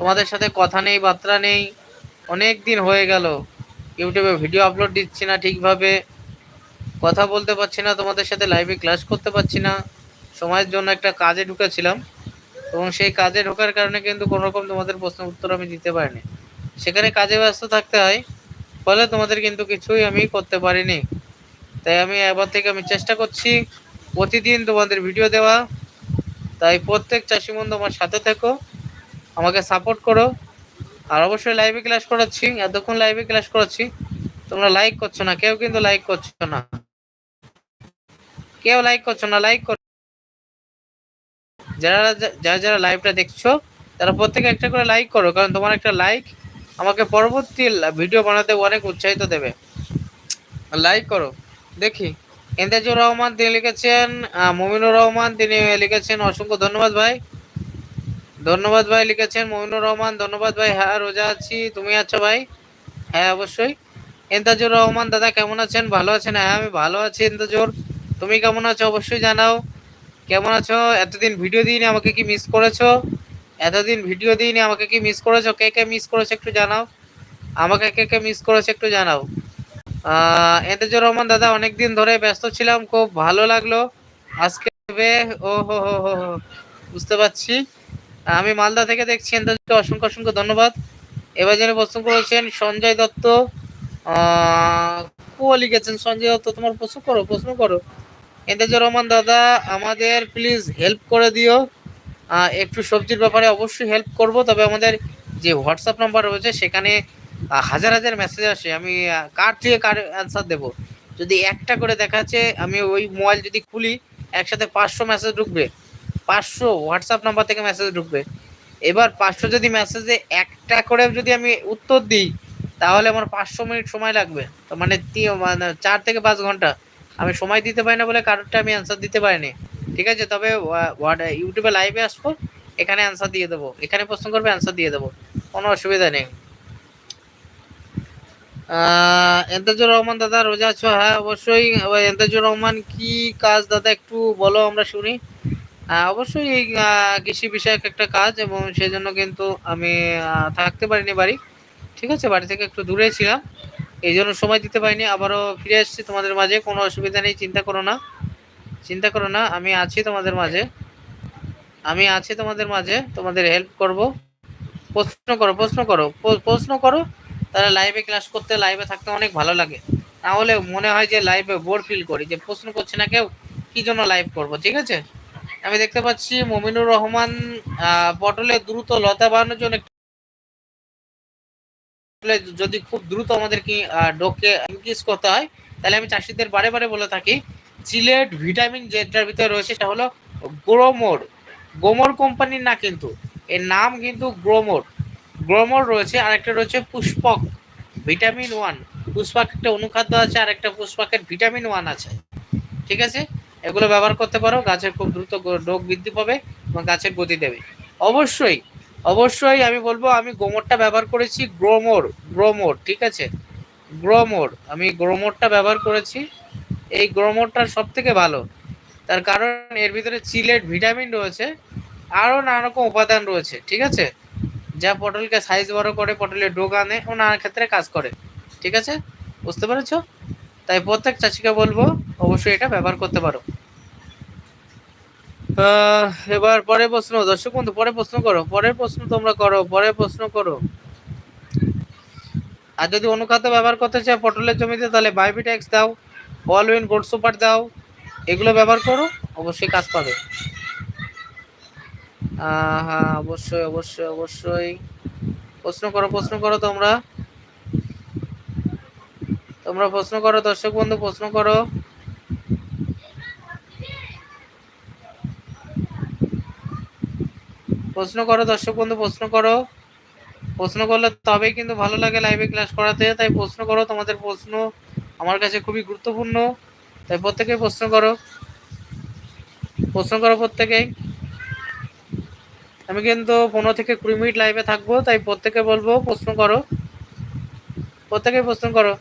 তোমাদের সাথে কথা নেই, বার্তা নেই। অনেক দিন হয়ে গেল। ইউটিউবে ভিডিও আপলোড দিচ্ছি না ঠিকভাবে। কথা বলতে পারছি না, তোমাদের সাথে লাইভে ক্লাস করতে পারছি না। সময়ের জন্য একটা কাজে ঢুকেছিলাম এবং সেই কাজে ঢোকার কারণে কিন্তু কোনো রকম তোমাদের প্রশ্ন উত্তর আমি দিতে পারিনি। সেখানে কাজে ব্যস্ত থাকতে হয়, ফলে তোমাদের কিন্তু কিছুই আমি করতে পারিনি। তাই আমি এবার থেকে আমি চেষ্টা করছি প্রতিদিন তোমাদের ভিডিও দেওয়া। তাই প্রত্যেক চাষি বন্ধু আমার সাথে থেকো। আমাকে সাপোর্ট করো। আর অবশ্যই লাইভে ক্লাস করাচ্ছি, এতক্ষণ লাইভে ক্লাস করাচ্ছি। তোমরা লাইক করছ না, কেউ কিন্তু লাইক করছ না। কেউ লাইক করছ না লাইক করো যারা যারা যারা লাইভটা দেখছ, তারা প্রত্যেকে একটা করে লাইক করো, কারণ তোমার একটা লাইক আমাকে পরবর্তী ভিডিও বানাতে অনেক উৎসাহিত দেবে। লাইক করো। দেখি। এন্দাজুর রহমান, তিনি লিখেছেন মমিনুর রহমান, তিনি লিখেছেন, অসংখ্য ধন্যবাদ ভাই। ধন্যবাদ ভাই লিখেছেন মমিনুর রহমান, ধন্যবাদ ভাই। হ্যাঁ রোজা আছি। তুমি আছো ভাই? হ্যাঁ অবশ্যই। এন্তাজুর রহমান, দাদা কেমন আছেন? ভালো আছেন? হ্যাঁ আমি ভালো আছি এন্তাজুর। তুমি কেমন আছো? অবশ্যই জানাও। কেমন আছো? এতদিন ভিডিও দিইনি, আমাকে কি মিস করেছ? এতদিন ভিডিও দিইনি, আমাকে কি মিস করেছ? কে কে মিস করেছ একটু জানাও। আমাকে কে কে মিস করেছ একটু জানাও। এতেজুর রহমান, দাদা অনেক দিন ধরে ব্যস্ত ছিলাম। খুব ভালো লাগল। আজকে ও হো হো হো, বুঝতে পারছি। আমি মালদা থেকে দেখছি এতেজুকে অসংখ্য অসংখ্য ধন্যবাদ। এবার যেন প্রশ্ন করেছেন, সঞ্জয় দত্ত কো লিখেছেন? সঞ্জয় দত্ত, তোমার প্রশ্ন করো প্রশ্ন করো। এতেজুর রহমান দাদা, আমাদের প্লিজ হেল্প করে দিও। একটু সবজির ব্যাপারে অবশ্যই হেল্প করব, তবে আমাদের যে হোয়াটসঅ্যাপ নাম্বার রয়েছে, সেখানে হাজার হাজার মেসেজ আসে। আমি কার থেকে কার অ্যান্সার দেবো? যদি একটা করে দেখাচ্ছে, আমি ওই মোবাইল যদি খুলি, একসাথে পাঁচশো মেসেজ ঢুকবে। পাঁচশো হোয়াটসঅ্যাপ নাম্বার থেকে মেসেজ ঢুকবে। এবার পাঁচশো যদি মেসেজে একটা করে যদি আমি উত্তর দিই, তাহলে আমার পাঁচশো মিনিট সময় লাগবে। তো মানে মানে চার থেকে পাঁচ ঘণ্টা। আমি সময় দিতে পারি না বলে কারোরটা আমি অ্যান্সার দিতে পারিনি। ঠিক আছে? তবে ইউটিউবে লাইভে আসব, এখানে অ্যান্সার দিয়ে দেবো। এখানে প্রশ্ন করবে অ্যান্সার দিয়ে দেবো। কোনো অসুবিধা নেই। এন্তাজুর রহমান দাদা, রোজা আছো? হ্যাঁ অবশ্যই। এন্তাজুর রহমান, কি কাজ? দাদা, একটু বলো, আমরা শুনি। অবশ্যই এই কৃষি বিষয়ক একটা কাজ এবং সেই জন্য কিন্তু আমি থাকতে পারিনি বাড়ি। ঠিক আছে? বাড়ি থেকে একটু দূরে ছিলাম। এই জন্য সময় দিতে পারিনি। আবারও ফিরে এসেছি তোমাদের মাঝে। কোনো অসুবিধা নেই, চিন্তা করো না। চিন্তা করো না, আমি আছি তোমাদের মাঝে। আমি আছি তোমাদের মাঝে, তোমাদের হেল্প করব। প্রশ্ন করো প্রশ্ন করো প্রশ্ন করো। তাহলে লাইভে ক্লাস করতে লাইভে থাকতে অনেক ভালো লাগে। তাহলে মনে হয় যে লাইভে বোর ফিল করি। যে প্রশ্ন করছে না কেউ, কি জন্য লাইভ করব? ঠিক আছে? আমি দেখতে পাচ্ছি মমিনুর রহমান পটলে দ্রুত লতা বাড়ানোর জন্য যদি খুব দ্রুত আমাদেরকে ডোকে ইনক্রিজ করতে হয়, তাহলে আমি চাষিদের বারে বারে বলে থাকি, চিলেট ভিটামিন যেটার ভিতরে রয়েছে সেটা হলো গ্রোমোর। গোমর কোম্পানির না কিন্তু, এর নাম কিন্তু গ্রোমোর। গ্রোমোর রয়েছে আর একটা রয়েছে পুষ্পক ভিটামিন ওয়ান। পুষ্পাক একটা অনুখাদ্য আছে আর একটা পুষ্পাকের ভিটামিন ওয়ান আছে। ঠিক আছে? এগুলো ব্যবহার করতে পারো গাছের খুব দ্রুত রোগ বৃদ্ধি পাবে এবং গাছের গতি দেবে। অবশ্যই অবশ্যই আমি বলব, আমি গোমরটা ব্যবহার করেছি, গ্রোমোর গ্রোমোর, ঠিক আছে? গ্রোমোর, আমি গ্রোমোরটা ব্যবহার করেছি। এই গ্রোমোরটা সব থেকে ভালো। তার কারণ এর ভিতরে চিলেট ভিটামিন রয়েছে, আরও নানা রকম উপাদান রয়েছে, ঠিক আছে? যা পটলকে সাইজ বড় করে পটলের ডোগ আনে ও নানা ক্ষেত্রে কাজ করে, ঠিক আছে? বুঝতে পেরেছ? তাই প্রত্যেক চাষিকে বলব, অবশ্যই এটা ব্যবহার করতে পারো। এবার পরে প্রশ্ন, দর্শক বন্ধু পরে প্রশ্ন করো, পরের প্রশ্ন তোমরা করো, পরের প্রশ্ন করো। আর যদি অনুখাদ্য ব্যবহার করতে চাও, পটলের জমিতে, তাহলে বায়োবিটেক্স দাও, অলউইন গোড সুপার দাও, এগুলো ব্যবহার করো, অবশ্যই কাজ পাবে। হ্যাঁ অবশ্যই অবশ্যই অবশ্যই। প্রশ্ন করো প্রশ্ন করো তোমরা। তোমরা প্রশ্ন করো, দর্শক বন্ধু, প্রশ্ন করো। প্রশ্ন করো, দর্শক বন্ধু, প্রশ্ন করো। প্রশ্ন করলে তবেই কিন্তু ভালো লাগে লাইভে ক্লাস করাতে। তাই প্রশ্ন করো, তোমাদের প্রশ্ন আমার কাছে খুবই গুরুত্বপূর্ণ। তাই প্রত্যেকেই প্রশ্ন করো। প্রশ্ন করো প্রত্যেকেই। আমি কিন্তু পনেরো থেকে কুড়ি মিনিট লাইভে থাকব, তাই প্রত্যেকে বলব প্রশ্ন করো। প্রত্যেকে প্রশ্ন করো।